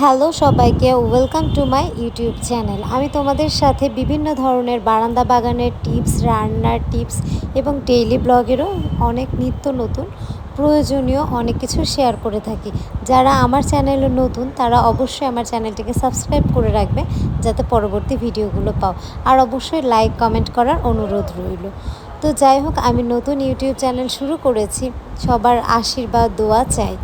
Hello সবাইকে, welcome to my YouTube channel. আমি তোমাদের সাথে বিভিন্ন ধরনের বারান্দা বাগানের টিপস, রান্নার টিপস এবং ডেইলি ব্লগেরও অনেক নিত্য নতুন, প্রয়োজনীয় অনেক কিছু শেয়ার করে থাকি। যারা আমার চ্যানেলে নতুন, তারা অবশ্যই আমার চ্যানেলটিকে সাবস্ক্রাইব করে রাখবে যাতে পরবর্তী ভিডিওগুলো পাও। আর অবশ্যই লাইক, কমেন্ট করার অনুরোধ রইল। তো যাই হোক, আমি নতুন ইউটিউব চ্যানেল শুরু করেছি। সবার আশীর্বাদ, দোয়া চাই।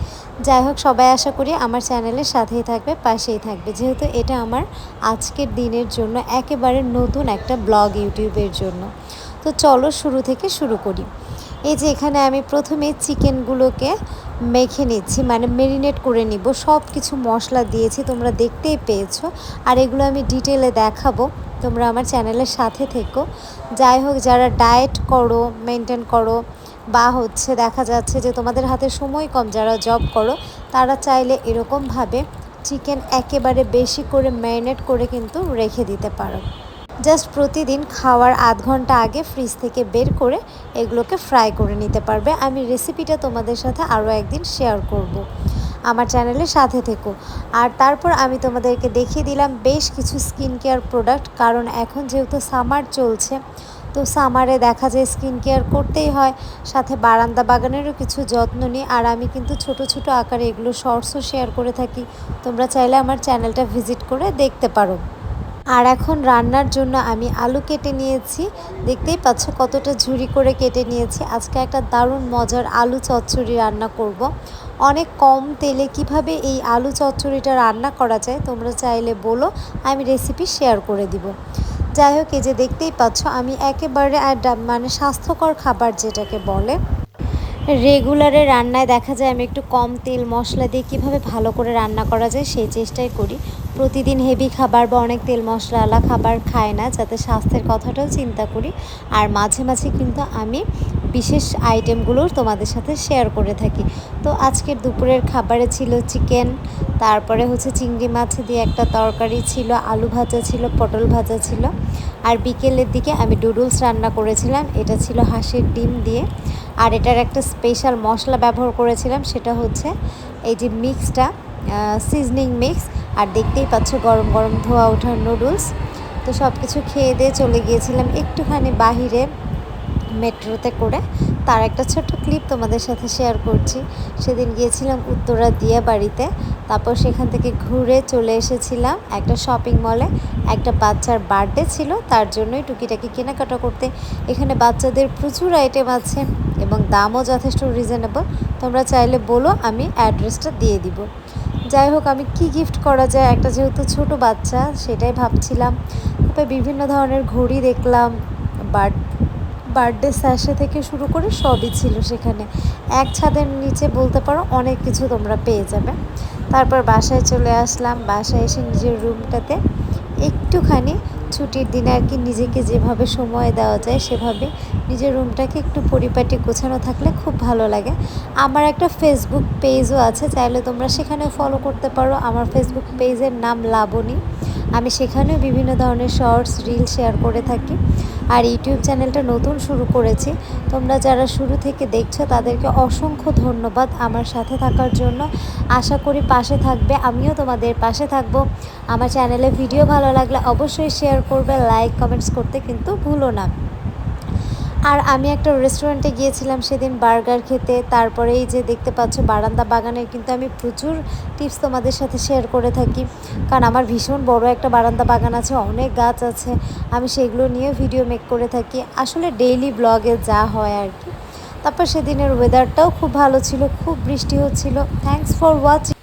যাই হোক, সবাই আশা করি আমার চ্যানেলের সাথেই থাকবে, পাশেই থাকবে। যেহেতু এটা আমার আজকের দিনের জন্য একেবারে নতুন একটা ব্লগ ইউটিউবের জন্য। তো চলো শুরু থেকে শুরু করি। এই যে এখানে আমি প্রথমে চিকেনগুলোকে মেখে নিচ্ছি মানে মেরিনেট করে নিব। সব কিছু মশলা দিয়েছি, তোমরা দেখতেই পেয়েছ। আর এগুলো আমি ডিটেলে দেখাবো, তোমরা আমার চ্যানেলের সাথে থেকো। যাই হোক, যারা ডায়েট করো, মেনটেন করো বা হচ্ছে দেখা যাচ্ছে যে তোমাদের হাতে সময় কম যারা জব করো, তারা চাইলে এরকমভাবে চিকেন একেবারে বেশি করে ম্যারিনেট করে কিন্তু রেখে দিতে পারো। জাস্ট প্রতিদিন খাওয়ার আধ ঘণ্টা আগে ফ্রিজ থেকে বের করে এগুলোকে ফ্রাই করে নিতে পারবে। আমি রেসিপিটা তোমাদের সাথে আরও একদিন শেয়ার করব। আমার চ্যানেলের সাথে থেকো। আর তারপর আমি তোমাদেরকে দেখিয়ে দিলাম বেশ কিছু স্কিন কেয়ার প্রোডাক্ট কারণ এখন যেহেতু সামার চলছে তো সামারে দেখা যায় স্কিন কেয়ার করতেই হয়, সাথে বারান্দা বাগানেরও কিছু যত্ন নিই, আর আমি কিন্তু ছোট ছোট আকারে এগুলো শর্টসও শেয়ার করে থাকি। তোমরা চাইলে আমার চ্যানেলটা ভিজিট করে দেখতে পারো। আর এখন রান্নার জন্য আমি আলু কেটে নিয়েছি। দেখতেই পাচ্ছ কতটা ঝুরি করে কেটে নিয়েছি। আজকে একটা দারুণ মজার আলু চচ্চড়ি রান্না করব। অনেক কম তেলে কীভাবে এই আলু চচ্চড়িটা রান্না করা যায় তোমরা চাইলে বলো, আমি রেসিপি শেয়ার করে দিব। যাই হোক, এই যে দেখতেই পাচ্ছ, আমি একেবারে মানে স্বাস্থ্যকর খাবার যেটাকে বলে, রেগুলারে রান্নায় দেখা যায় আমি একটু কম তেল মশলা দিয়ে কীভাবে ভালো করে রান্না করা যায় সেই চেষ্টাই করি। প্রতিদিন হেভি খাবার বা অনেক তেল মশলাওয়ালা খাবার খায় না, যাতে স্বাস্থ্যের কথাটাও চিন্তা করি। আর মাঝে মাঝে কিন্তু আমি বিশেষ আইটেমগুলো তোমাদের সাথে শেয়ার করে থাকি। তো আজকের দুপুরের খাবারে ছিল চিকেন তারপরে হচ্ছে চিংড়ি মাছ দিয়ে একটা তরকারি ছিল, আলু ভাজা ছিল, পটল ভাজা ছিল। আর বিকেলের দিকে আমি ডুডলস রান্না করেছিলাম, এটা ছিল হাঁসের ডিম দিয়ে। আর এটার একটা স্পেশাল মশলা ব্যবহার করেছিলাম, সেটা হচ্ছে এই যে মিক্সটা সিজনিং মিক্স আর দেখতেই পাচ্ছ গরম গরম ধোয়া ওঠার নুডলস তো সব কিছু খেয়ে দিয়ে চলে গিয়েছিলাম। একটুখানি বাহিরে মেট্রোতে করে। তার একটা ছোট্ট ক্লিপ তোমাদের সাথে শেয়ার করছি। সেদিন গিয়েছিলাম উত্তরা দিয়া বাড়িতে। তারপর সেখান থেকে ঘুরে চলে এসেছিলাম একটা শপিং মলে একটা বাচ্চার বার্থডে ছিল, তার জন্যই টুকিটাকি কেনাকাটা করতে। এখানে বাচ্চাদের প্রচুর আইটেম আছে এবং দামও যথেষ্ট রিজনেবল তোমরা চাইলে বলো, আমি অ্যাড্রেসটা দিয়ে দিব। যাই হোক, আমি কি গিফট করা যায়? একটা যেহেতু ছোট বাচ্চা, সেটাই ভাবছিলাম। তারপরে বিভিন্ন ধরনের ঘড়ি দেখলাম বার্থ বার্থডে স্যাশে থেকে শুরু করে সবই ছিল সেখানে। এক ছাদের নিচে বলতে পারো অনেক কিছু তোমরা পেয়ে যাবে। তারপর বাসায় চলে আসলাম। বাসায় এসে নিজের রুমটাতে একটুখানি ছুটির দিনে আর কি নিজেকে যেভাবে সময় দেওয়া যায় সেভাবে নিজের রুমটাকে একটু পরিপাটি গোছানো থাকলে খুব ভালো লাগে। আমার একটা ফেসবুক পেজও আছে, চাইলে তোমরা সেখানে ফলো করতে পারো। আমার ফেসবুক পেজের নাম লাবণী। আমি সেখানেও বিভিন্ন ধরনের শর্টস, রিল শেয়ার করে থাকি। আর ইউটিউব চ্যানেলটা নতুন শুরু করেছি। তোমরা যারা শুরু থেকে দেখছ, তাদেরকে অসংখ্য ধন্যবাদ আমার সাথে থাকার জন্য। আশা করি পাশে থাকবে, আমিও তোমাদের পাশে থাকব। আমার চ্যানেলে ভিডিও ভালো লাগলে অবশ্যই শেয়ার করবে, লাইক, কমেন্টস করতে কিন্তু ভুলো না। আর আমি একটা রেস্টুরেন্টে গিয়েছিলাম সেদিন বার্গার খেতে। তারপরে এই যে দেখতে পাচ্ছ বারান্দা বাগানের কিন্তু আমি প্রচুর টিপস তোমাদের সাথে শেয়ার করে থাকি। কারণ আমার ভীষণ বড় একটা বারান্দা বাগান আছে, অনেক গাছ আছে। আমি সেগুলো নিয়ে ভিডিও মেক করে থাকি। আসলে ডেইলি ব্লগে যা হয় আর কি। তারপর সেদিনের ওয়েদারটাও খুব ভালো ছিল, খুব বৃষ্টি হচ্ছিল। Thanks for watching